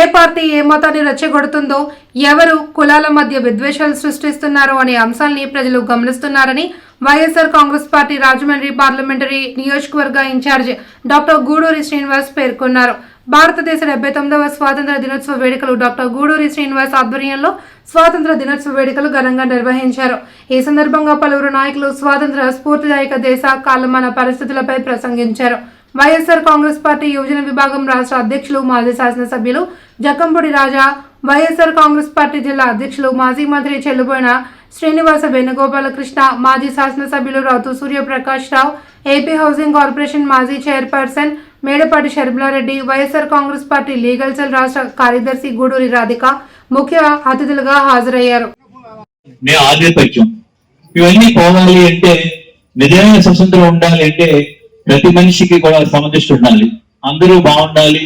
ఏ party ఏ మతాన్ని రెచ్చగొడుతుందో ఎవరు కులాల మధ్య విద్వేషాలు సృష్టిస్తున్నారో అనే అంశాల్ని ప్రజలు గమనిస్తున్నారని YSR Congress party Rajahmundry parliamentary నియోజకవర్గ ఇన్ఛార్జ్ డాక్టర్ గూడూరి శ్రీనివాస్ పేర్కొన్నారు. భారతదేశ డెబ్బై తొమ్మిదవ స్వాతంత్ర దినోత్సవ వేడుకలు డాక్టర్ గూడూరి శ్రీనివాస్ ఆధ్వర్యంలో స్వాతంత్ర దినోత్సవ వేడుకలు ఘనంగా నిర్వహించారు. ఈ సందర్భంగా పలువురు నాయకులు స్వాతంత్ర స్ఫూర్తిదాయక దేశ కాలమాన పరిస్థితులపై ప్రసంగించారు. వైఎస్ఆర్ కాంగ్రెస్ పార్టీ యువజన విభాగం రాష్ట్ర అధ్యక్షులు మాజీ శాసనసభ్యులు జక్కంపూడి రాజా వైఎస్ఆర్ కాంగ్రెస్ పార్టీ జిల్లా అధ్యక్షులు మాజీ మంత్రి చెల్లుబోయిన శ్రీనివాస వేణుగోపాలకృష్ణ మాజీ శాసనసభ్యులు Routhu Suryaprakash Rao AP housing corporation మాజీ chairperson Medapati Sharmila Reddy YSR Congress party legal cell రాష్ట్ర కార్యదర్శి గూడూరి రాధిక ముఖ్య అతిథులుగా హాజరయ్యారు. మేము ఆధిపత్యం ఇవన్నీ పోవాలి అంటే నిజమైన స్వతంత్రం ఉండాలి అంటే ప్రతి మనిషికి కూడా సమదృష్టి ఉండాలి. అందరూ బాగుండాలి.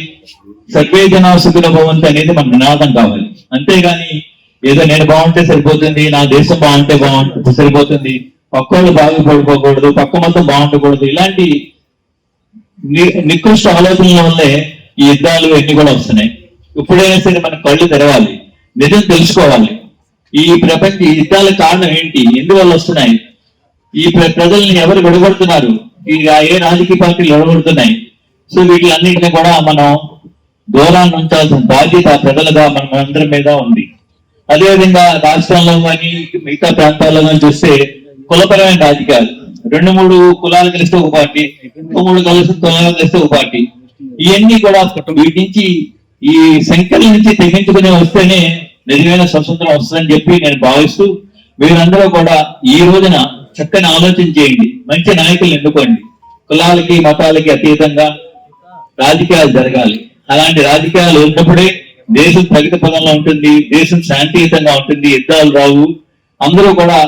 సర్వే జనా భవంతి అనేది మన నినాదం కావాలి. అంతేగాని ఏదో నేను బాగుంటే సరిపోతుంది నా దేశం బాగుంటే బాగుంటుంది సరిపోతుంది పక్కోళ్ళు బాగుపడిపోకూడదు పక్క మొత్తం బాగుండకూడదు ఇలాంటి నికృష్ట ఆలోచనల వల్లే ఈ యుద్ధాలు ఎన్ని కూడా వస్తున్నాయి. ఇప్పుడైనా సరే మన కళ్ళు తెరవాలి నిజం తెలుసుకోవాలి. ఈ ప్రపంచ ఈ యుద్ధాల కారణం ఏంటి? ఎందువల్ల వస్తున్నాయి? ఈ ప్రజల్ని ఎవరు విడగొడుతున్నారు? ఈ ఏ రాజకీయ పార్టీలు విడగొడుతున్నాయి సో వీటిలన్నింటినీ కూడా మనం దూరాన్ని ఉంచాల్సిన బాధ్యత ప్రజలుగా మన అందరి మీద ఉంది. అదేవిధంగా రాష్ట్రంలో కానీ మిగతా ప్రాంతాల్లో కానీ చూస్తే కులపరమైన రాజకీయాలు. రెండు మూడు కులాలు కలిస్తే ఒక పార్టీ మూడు కలిసి కులాలు కలిస్తే ఒక పార్టీ. ఇవన్నీ కూడా వీటి నుంచి ఈ సంఖ్యల నుంచి తెగించుకుని వస్తేనే నిజమైన స్వతంత్రం వస్తుందని చెప్పి నేను భావిస్తూ మీరందరూ కూడా ఈ రోజున చక్కని ఆలోచన చేయండి. మంచి నాయకులు ఎన్నుకోండి. కులాలకి మతాలకి అతీతంగా రాజకీయాలు జరగాలి. అలాంటి రాజకీయాలు ఉన్నప్పుడే దేశం ప్రగతి పదంలో ఉంటుంది దేశం శాంతియుతంగా ఉంటుంది యుద్ధాలు రావు. అందరూ కూడా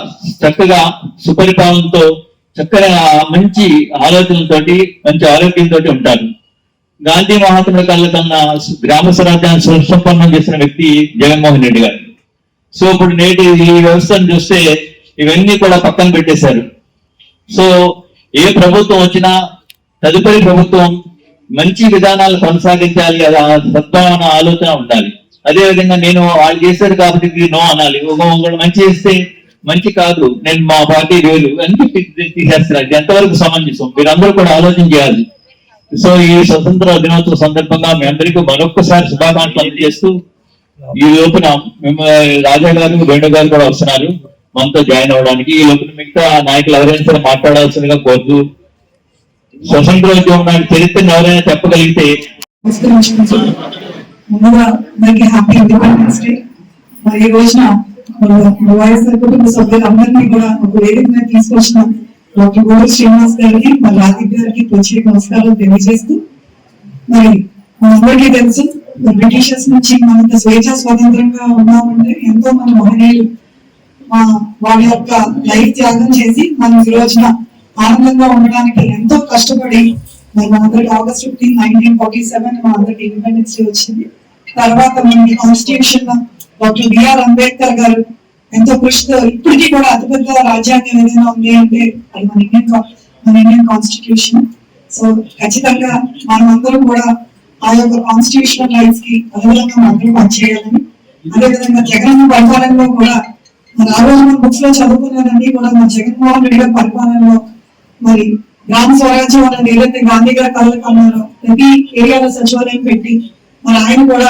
చక్కగా సుపరిపాలనతో చక్కగా మంచి ఆలోచనలతోటి మంచి ఆరోగ్యంతో ఉంటారు. గాంధీ మహాత్ముల కళ్ళ కన్నా గ్రామ స్వరాజ్యాన్ని సుసంపన్నం చేసిన వ్యక్తి జగన్మోహన్ రెడ్డి గారు. సో ఇప్పుడు నేటి ఈ వ్యవస్థను చూస్తే ఇవన్నీ కూడా పక్కన పెట్టేశారు. సో ఏ ప్రభుత్వం వచ్చినా తదుపరి ప్రభుత్వం మంచి విధానాలు కొనసాగించాలి అది సద్భావన ఆలోచన ఉండాలి. అదే విధంగా నేను వాళ్ళు చేశారు కాబట్టి నో అనాలి. ఒక మంచి చేస్తే మంచి కాదు. నేను మా పార్టీ వేలు అని తీసేస్తున్నారు? అది ఎంతవరకు సమంజసం? మీరందరూ కూడా ఆలోచన చేయాలి. సో ఈ స్వతంత్ర దినోత్సవ సందర్భంగా మీ అందరికీ మరొకసారి శుభాకాంక్షలు అందజేస్తూ ఈ లోపున రాజా గారు వేణు గారు కూడా వస్తున్నారు. మనతో జాయిన్ అవడానికి ఈ లోపల మిగతా నాయకులు ఎవరైనా సరే మాట్లాడాల్సిందిగా కోరుతూ స్వతంత్రోద్యమం నాటి చరిత్రను ఎవరైనా చెప్పగలిగితే ముందుగా అందరికి హ్యాపీ ఇండిపెండెన్స్ డే. మరి ఈ రోజున వైఎస్ఆర్ కుటుంబ సభ్యులందరినీ కూడా ఒక వేదిక మీద తీసుకొచ్చిన డాక్టర్ గోడి శ్రీనివాస్ గారికి మరి రాధిక్ గారికి ప్రత్యేక నమస్కారాలు తెలియజేస్తూ మరి అందరికీ తెలుసు బ్రిటిషర్స్ నుంచి మనంత స్వేచ్ఛ స్వతంత్రంగా ఉన్నామంటే ఎంతో మంది మహనీయులు వాళ్ళ యొక్క లైఫ్ త్యాగం చేసి మనం ఈ రోజున ఆనందంగా ఉండడానికి ఎంతో కష్టపడి మరి మనందరికి August fifteen nineteen forty seven మనందరికి ఇండిపెండెన్స్ డే వచ్చింది. తర్వాత మనకి కాన్స్టిట్యూషన్ డాక్టర్ బిఆర్ అంబేద్కర్ గారు ఎంతో కృషితో ఇప్పటికీ కూడా అతిపెద్ద రాజ్యాంగం ఏదైనా ఉంది అంటే అది మన ఇండియన్ మన ఇండియన్ కాన్స్టిట్యూషన్. సో ఖచ్చితంగా మనం అందరం కూడా ఆ యొక్క కాన్స్టిట్యూషనల్ రైట్స్కి అనుగుణంగా మనం పనిచేయాలని అదేవిధంగా జగన్ పరిపాలనలో కూడా మన ఆ రోజు మన బుక్స్లో చదువుకున్నదన్నీ కూడా మన జగన్మోహన్ రెడ్డి గారి పరిపాలనలో మరి గ్రామ స్వరాజ్యం అనేది ఏదైతే గాంధీ గారు కలలు కన్నారో ప్రతి ఏరియాలో సచివాలయం పెట్టి మరి ఆయన కూడా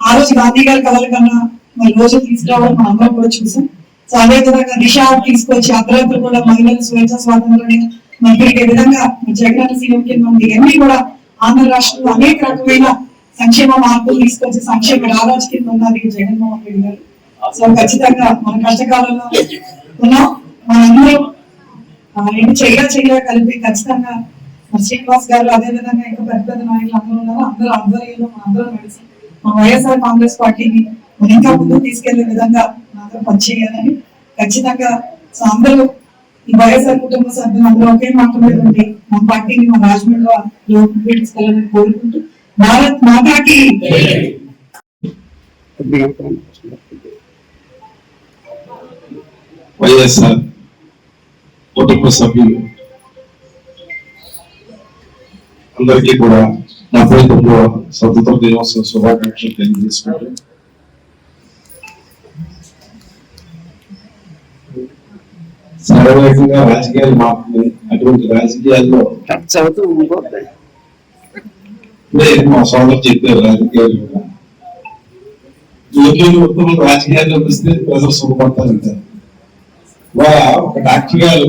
ఆ రోజు గాంధీ గారి కలలు కన్నా మరి రోజు తీసుకురావడం మనం అందరం కూడా చూసాం. సో అదే విధంగా దిశ తీసుకొచ్చి అర్ధరాత్రి కూడా మహిళలు స్వేచ్ఛ స్వాతంత్రాన్ని మరి పెరిగే విధంగా జగన్ సీఎం కింద ఉంది ఇవన్నీ కూడా ఆంధ్ర రాష్ట్రంలో అనేక రకమైన సంక్షేమ మార్పులు తీసుకొచ్చి సంక్షేమ రారాజు కింద ఉన్నది జగన్మోహన్ రెడ్డి గారు. సో ఖచ్చితంగా మన కష్టకాలంలో ఉన్నాం. మనందరం ఆ, ఏంటి చెయ్య చెయ్య కలిపి ఖచ్చితంగా శ్రీనివాస్ గారు అదే విధంగా ఇంకా పెద్ద పెద్ద నాయకులు అందరూ ఉన్నారు. అందరూ ఆధ్వర్యంలో మనందరం కలిసి మా వైఎస్ఆర్ కాంగ్రెస్ పార్టీని ఇంకా ముందు తీసుకెళ్ళే విధంగా మనందరం పనిచేయాలని ఖచ్చితంగా అందరూ ఈ వైఎస్ఆర్ కుటుంబ సభ్యులు అందరూ ఒకే మాట మీద ఉండి మన పార్టీని మా రాజమండ్రిలో తీసుకెళ్ళాలని కోరుకుంటూ భారత్ మాతాకి వైఎస్ఆర్ కుటుంబ సభ్యులు అందరికీ కూడా నా ప్రభుత్వంలో స్వతంత్ర దినోత్సవ శుభాకాంక్షలు తెలియజేసుకుంటూ సర్వవేగంగా రాజకీయాలు మారుతున్నాయి అటువంటి రాజకీయాల్లో ఇప్పుడే మా సోదరు చెప్పారు రాజకీయాలు. కూడా. యోగ్యులు ఉత్తమ రాజకీయాల్లోకి వస్తే ప్రజలు సుఖపడతారంటారు. వాళ్ళ ఒక డాక్టర్ గారు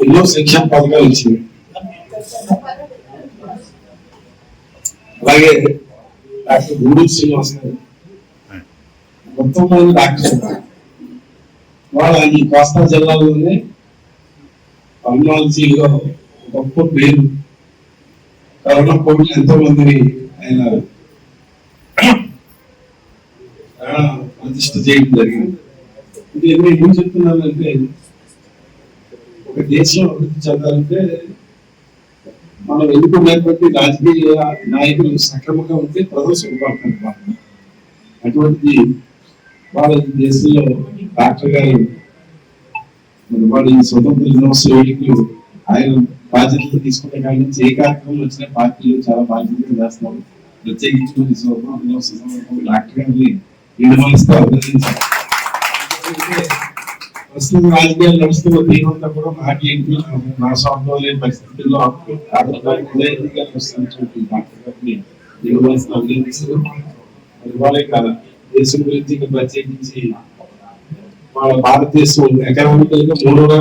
ఎన్నో సంక్షేమ పథకాలు ఇచ్చింది అలాగే డాక్టర్ గూడూరు శ్రీనివాస్ గారు మొత్తం డాక్టర్స్ ఉన్నారు. వాళ్ళ ఈ కోస్తా జిల్లాలోనే పల్మాలజీలో గొప్ప పేరు. కరోనా కోవిడ్ ఎంతో మందిని ఆయన ప్రతిష్ట చేయడం జరిగింది. ఇది నేను ఏం చెప్తున్నానంటే ఒక దేశం అభివృద్ధి చెందాలంటే మనం ఎన్నుకున్నటువంటి రాజకీయ నాయకులు సక్రమంగా ఉంటే ప్రజలు సుఖపడతారు అటువంటిది వాళ్ళ ఈ దేశంలో డాక్టర్ గారు మరి వాళ్ళ ఈ స్వతంత్ర దినోత్సవ వేడుకలు ఆయన బాధ్యతలు తీసుకునే కాడి నుంచి ఏ కార్యక్రమం వచ్చిన పార్టీలు చాలా బాధ్యతలు చేస్తారు ప్రత్యేకించి మన ఈ స్వతంత్ర దినోత్సవ సందర్భంగా డాక్టర్ గారిని నిర్వహిస్తూ అభినందించారు. ప్రస్తుతం రాజకీయాలు నడుస్తున్న తీవ్రత కూడా నాకు ఏంటి? నా స్వార్థం లేని పరిస్థితుల్లో ఉదయంగా వస్తున్నటువంటి డాక్టర్ గారిని నిర్వహిస్తూ అభినందిస్తూ మరి వాళ్ళే కాదు దేశం గురించి ఇంకా ప్రత్యేకించి మన భారతదేశం ఎకనామికల్గా మూడవ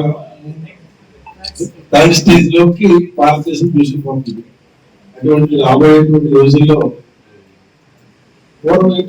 థర్డ్ స్టేజ్లోకి భారతదేశం దూసుకుపోతుంది. అటువంటి రాబోయేటువంటి రోజుల్లో పూర్వం